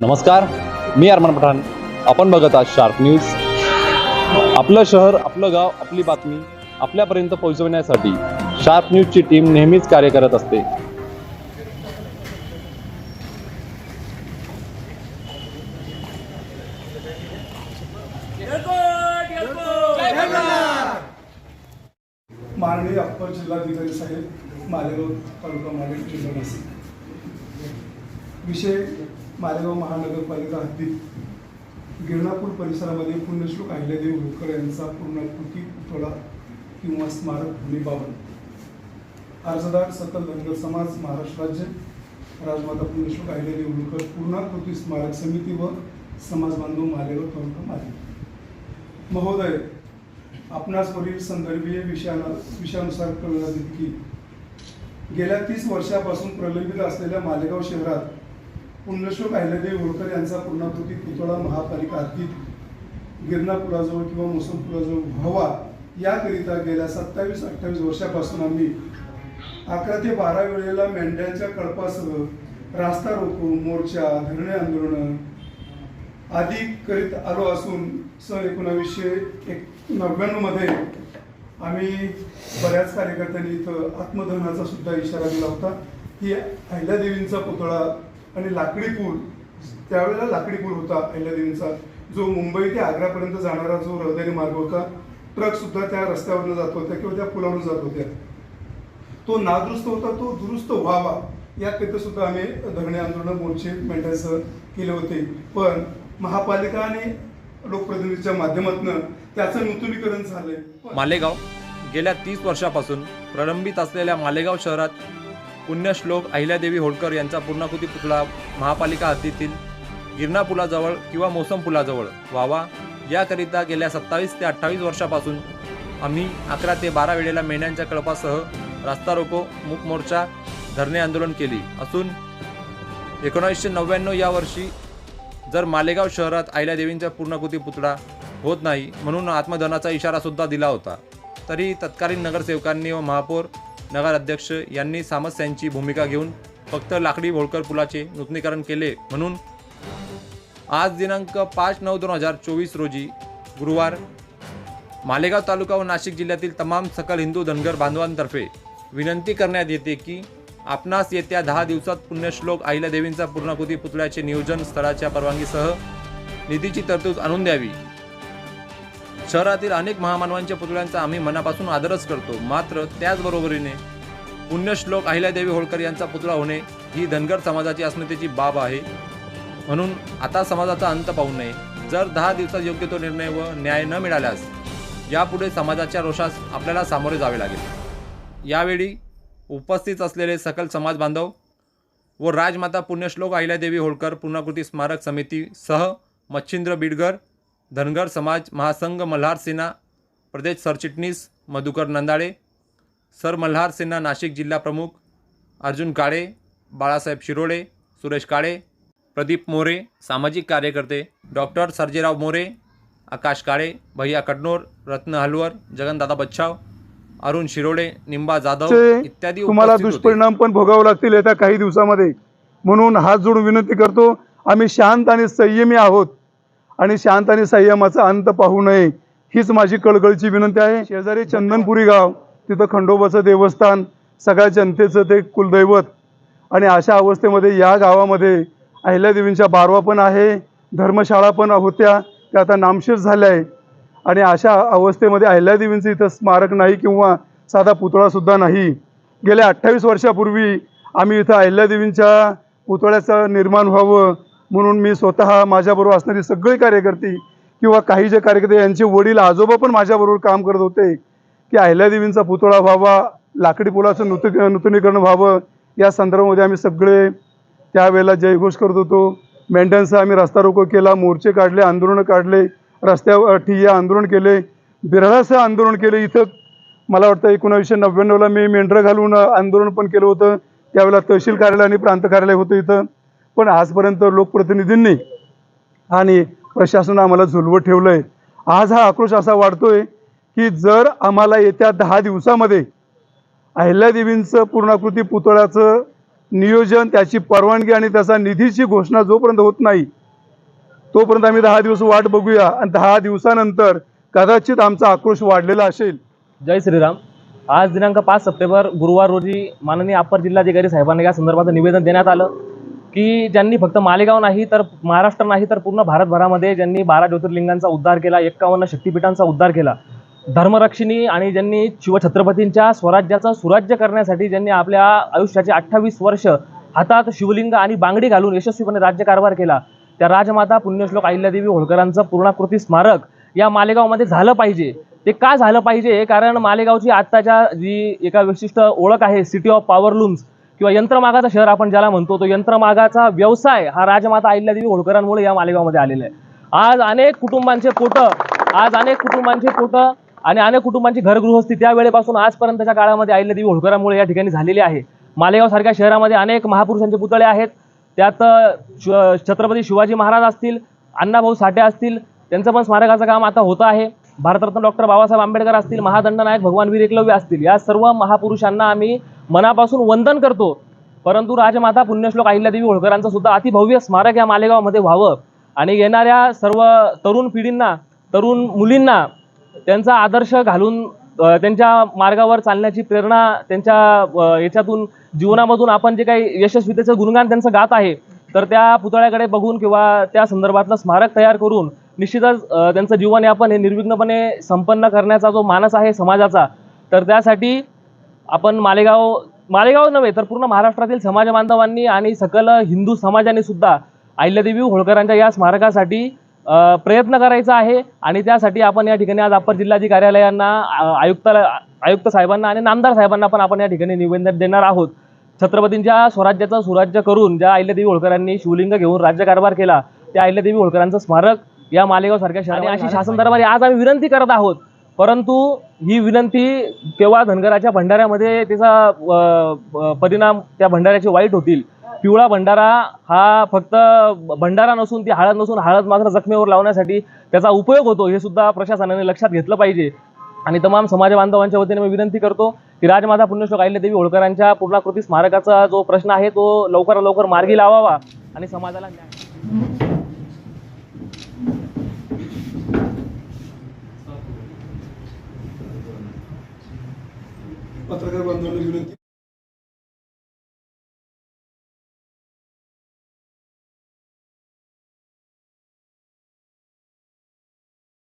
नमस्कार मी अरमान पठाण. आपण बघत आहात शार्प न्यूज आपलं शहर आपलं गाव आपली बातमी आपल्यापर्यंत पोहोचवण्यासाठी शार्प न्यूजची टीम नेहमीच कार्य करत असते. माननीय अप्पर जिल्हाधिकारी साहेब मालेगाव तालुका मालेगाव जिल्हा विषय मालेगाव महानगरपालिका हद्दीत गिरणापूर परिसरामध्ये पुण्यश्लोक अहिल्यादेव होळकर यांचा पूर्णाकृती पुतळा किंवा स्मारक भूमिबाबत अर्जदार सकल धनगर समाज महाराष्ट्र राज्य राजमाता पुण्यश्लोक अहिल्यादेव होळकर पूर्णाकृती स्मारक समिती व समाज बांधव मालेगाव तालुका माले महोदय आपणास वरील संदर्भीय विषयाला विषयानुसार कळविण्यात की गेल्या तीस वर्षापासून प्रलंबित असलेल्या मालेगाव शहरात पुण्यश्लोक अहिल्यादेवी होळकर यांचा पूर्णाकृती पुतळा महापालिका हद्दीत गिरणा पुलाजवळ किंवा मोसम पुलाजवळ व्हावा याकरिता गेल्या सत्तावीस अठ्ठावीस वर्षापासून आम्ही अकरा ते बारा वेळेला मेंढ्यांच्या कळपासह रास्ता रोको मोर्चा धरणे आंदोलन आदी करीत आलो असून सन एकोणावीसशे एक नव्याण्णवमध्ये आम्ही बऱ्याच कार्यकर्त्यांनी इथं आत्मदहनाचा सुद्धा इशारा दिला होता. की अहिल्यादेवींचा पुतळा आणि लाकडी पूल त्यावेळेला लाकडी पूल होता अहिल्यादेवींचा जो मुंबई ते आग्रापर्यंत जाणारा जो रहदारी मार्ग होता ट्रक सुद्धा त्या रस्त्यावरनं जात होत्या किंवा त्या पुलावरून जात होत्या. तो नादुरुस्त होता तो दुरुस्त व्हावा याकरिता सुद्धा आम्ही धरणे आंदोलन मोर्चे मेंढ्यासह केले होते. पण महापालिका आणि लोकप्रतिनिधीच्या माध्यमातून त्याचं नूतनीकरण झालंय. मालेगाव गेल्या तीस वर्षापासून प्रलंबित असलेल्या मालेगाव शहरात पुण्यश्लोक अहिल्यादेवी होळकर यांचा पूर्णाकृती पुतळा महापालिका हद्दीतील गिरणा पुलाजवळ किंवा मोसम पुलाजवळ व्हावा. याकरिता गेल्या सत्तावीस ते अठ्ठावीस वर्षापासून आम्ही अकरा ते बारा वेळेला मेंढ्यांच्या कळपासह रास्ता रोको मूक मोर्चा धरणे आंदोलन केली. असून एकोणावीसशे नव्याण्णव या वर्षी जर मालेगाव शहरात अहिल्यादेवींचा पूर्णाकृती पुतळा होत नाही म्हणून आत्मधनाचा इशारासुद्धा दिला होता. तरी तत्कालीन नगरसेवकांनी व महापौर नगराध्यक्ष यांनी सामस्यांची भूमिका घेऊन फक्त लाकडी होळकर पुलाचे नूतनीकरण केले म्हणून आज दिनांक पाच नऊ दोन हजार चोवीस रोजी गुरुवार मालेगाव तालुका व नाशिक जिल्ह्यातील तमाम सकल हिंदू धनगर बांधवांतर्फे विनंती करण्यात येते की आपणास येत्या दहा दिवसात पुण्यश्लोक अहिल्यादेवींचा पूर्णाकृती पुतळ्याचे नियोजन स्थळाच्या परवानगीसह निधीची तरतूद आणून द्यावी. शहरातील अनेक महामानवांच्या पुतळ्यांचा आम्ही मनापासून आदरच करतो. मात्र त्याचबरोबरीने पुण्यश्लोक अहिल्यादेवी होळकर यांचा पुतळा होणे ही धनगर समाजाची अस्मितेची बाब आहे. म्हणून आता समाजाचा अंत पाहू नये. जर दहा दिवसात योग्य तो निर्णय व न्याय न मिळाल्यास यापुढे समाजाच्या रोषास आपल्याला सामोरे जावे लागेल. यावेळी उपस्थित असलेले सकल समाज बांधव व राजमाता पुण्यश्लोक अहिल्यादेवी होळकर पूर्णाकृती स्मारक समिती सह मच्छिंद्र बिडगर धनगर समाज महासंघ मल्हार सेना प्रदेश सरचिटणीस मधुकर नंदाळे सर मल्हार सेना नाशिक जिल्हा प्रमुख अर्जुन काळे बाळासाहेब शिरोळे सुरेश काळे प्रदीप मोरे सामाजिक कार्यकर्ते डॉक्टर सर्जेराव मोरे आकाश काळे भैया कडनोर रत्न हलवर जगनदादा बच्छाव अरुण शिरोळे निंबा जाधव इत्यादी तुम्हाला. दुष्परिणाम पण भोगावे लागतील येत्या काही दिवसामध्ये म्हणून हात जोडून विनंती करतो आम्ही शांत आणि संयमी आहोत आणि शांत आणि संयमाचा अंत पाहू नये. हीच माझी कळकळीची विनंती आहे. शेजारी चंदनपुरी गाव तिथं खंडोबाचं देवस्थान सगळ्या जनतेचं ते कुलदैवत. आणि अशा अवस्थेमध्ये या गावामध्ये अहिल्यादेवींच्या बारवा पण आहे धर्मशाळा पण होत्या त्या आता नामशेष झाल्या आहे. आणि अशा अवस्थेमध्ये अहिल्यादेवींचं इथं स्मारक नाही किंवा साधा पुतळासुद्धा नाही. गेल्या अठ्ठावीस वर्षापूर्वी आम्ही इथं अहिल्यादेवींच्या पुतळ्याचं निर्माण व्हावं म्हणून मी स्वतः माझ्याबरोबर असणारी सगळी कार्यकर्ती किंवा काही जे कार्यकर्ते यांचे वडील आजोबा पण माझ्याबरोबर काम करत होते की अहिल्यादेवींचा पुतळा व्हावा लाकडी पुलाचं नूत नूतनीकरण व्हावं या संदर्भामध्ये आम्ही सगळे त्यावेळेला जयघोष करत होतो. मेंढ्यांचा आम्ही रस्ता रोको केला मोर्चे काढले आंदोलनं काढले रस्त्यावर ठिय्या आंदोलन केले बिरळासह आंदोलन केले इथं. मला वाटतं एकोणावीसशे नव्याण्णवला मी मेंढरं घालून आंदोलन पण केलं होतं. त्यावेळेला तहसील कार्यालय आणि प्रांत कार्यालय होतं इथं. पण आजपर्यंत लोकप्रतिनिधींनी आणि प्रशासनानं आम्हाला झुलवत ठेवलं आहे आज हा आक्रोश असा वाढतोय की जर आम्हाला येत्या दहा दिवसामध्ये अहिल्यादेवींचं पूर्णाकृती पुतळ्याचं नियोजन त्याची परवानगी आणि त्याचा निधीची घोषणा जोपर्यंत होत नाही तोपर्यंत आम्ही दहा दिवस वाट बघूया आणि दहा दिवसानंतर कदाचित आमचा आक्रोश वाढलेला असेल. जय श्रीराम. आज दिनांक पाच सप्टेंबर गुरुवार रोजी माननीय अप्पर जिल्हाधिकारी साहेबांना या संदर्भात निवेदन देण्यात आलं. की ज्यांनी फक्त मालेगाव नाही तर महाराष्ट्र नाही तर पूर्ण भारतभरामध्ये ज्यांनी बारा ज्योतिर्लिंगांचा उद्धार केला एक्कावन्न शक्तिपीठांचा उद्धार केला धर्मरक्षिणी आणि ज्यांनी शिवछत्रपतींच्या स्वराज्याचं सुराज्य करण्यासाठी ज्यांनी आपल्या आयुष्याचे अठ्ठावीस वर्ष हातात शिवलिंग आणि बांगडी घालून यशस्वीपणे राज्यकारभार केला त्या राजमाता पुण्यश्लोक अहिल्यादेवी होळकरांचं पूर्णाकृती स्मारक या मालेगावमध्ये झालं पाहिजे. ते का झालं पाहिजे? कारण मालेगावची आत्ताच्या जी एका विशिष्ट ओळख आहे सिटी ऑफ पॉवर लूम्स किंवा यंत्रमागाचं शहर आपण ज्याला म्हणतो तो यंत्रमागाचा व्यवसाय हा राजमाता अहिल्यादेवी होळकरांमुळे या मालेगावमध्ये आलेला आहे. आज अनेक कुटुंबांचे पोटं आज अनेक कुटुंबांचे पोटं आणि अनेक कुटुंबांची घरगृहस्थी त्या वेळेपासून आजपर्यंतच्या काळामध्ये अहिल्यादेवी होळकरांमुळे या ठिकाणी झालेली आहे. मालेगावसारख्या शहरामध्ये अनेक महापुरुषांचे पुतळे आहेत. त्यात छत्रपती शिवाजी महाराज असतील अण्णाभाऊ साठे असतील त्यांचं पण स्मारकाचं काम आता होतं आहे. भारतरत्न डॉक्टर बाबासाहेब आंबेडकर असतील महादंडनायक भगवान वीर एकलव्य असतील या सर्व महापुरुषांना आम्ही मनापासून वंदन करतो. परंतु राजमाता पुण्यश्लोक अहिल्यादेवी होळकरांचं सुद्धा अतिभव्य स्मारक या मालेगावमध्ये व्हावं. आणि येणाऱ्या सर्व तरुण पिढींना तरुण मुलींना त्यांचा आदर्श घालून त्यांच्या मार्गावर चालण्याची प्रेरणा त्यांच्या याच्यातून जीवनामधून आपण जे काही यशस्वीतेचं गुणगान त्यांचं गात आहे तर त्या पुतळ्याकडे बघून किंवा त्या संदर्भातलं स्मारक तयार करून निश्चितच त्यांचं जीवन यापन हे निर्विघ्नपणे संपन्न करण्याचा जो मानस आहे समाजाचा तर त्यासाठी आपण मालेगाव मालेगाव नव्हे तर पूर्ण महाराष्ट्रातील समाज बांधवांनी आणि सकल हिंदू समाजाने सुद्धा अहिल्यादेवी होळकरांच्या या स्मारकासाठी प्रयत्न करायचा आहे. आणि त्यासाठी आपण या ठिकाणी आज अप्पर जिल्हाधिकारी कार्यालयांना आ- आयुक्त आयुक्त साहेबांना आणि नामदार साहेबांना पण आपण या ठिकाणी निवेदन देणार आहोत. छत्रपतींच्या स्वराज्याचं सुराज्य करून ज्या अहिल्यादेवी होळकरांनी शिवलिंग घेऊन राज्यकारभार केला त्या अहिल्यादेवी होळकरांचं स्मारक या मालेगाव सारख्या अशी शासन दरबारी आज आम्ही विनंती करत आहोत. परंतु ही विनंती केव्हा धनगराच्या भंडाऱ्यामध्ये त्याचा परिणाम त्या भंडाऱ्याचे वाईट होतील? पिवळा भंडारा हा फक्त भंडारा नसून ती हळद नसून हळद मात्र जखमेवर लावण्यासाठी त्याचा उपयोग होतो हे सुद्धा प्रशासनाने लक्षात घेतलं पाहिजे. आणि तमाम समाज बांधवांच्या वतीने मी विनंती करतो की राजमाता पुण्यश्लोक अहिल्यादेवी होळकरांच्या पूर्णाकृती स्मारकाचा जो प्रश्न आहे तो लवकरात लवकर मार्गी लावावा आणि समाजाला न्याय. पत्रकार बांधवांना विनंती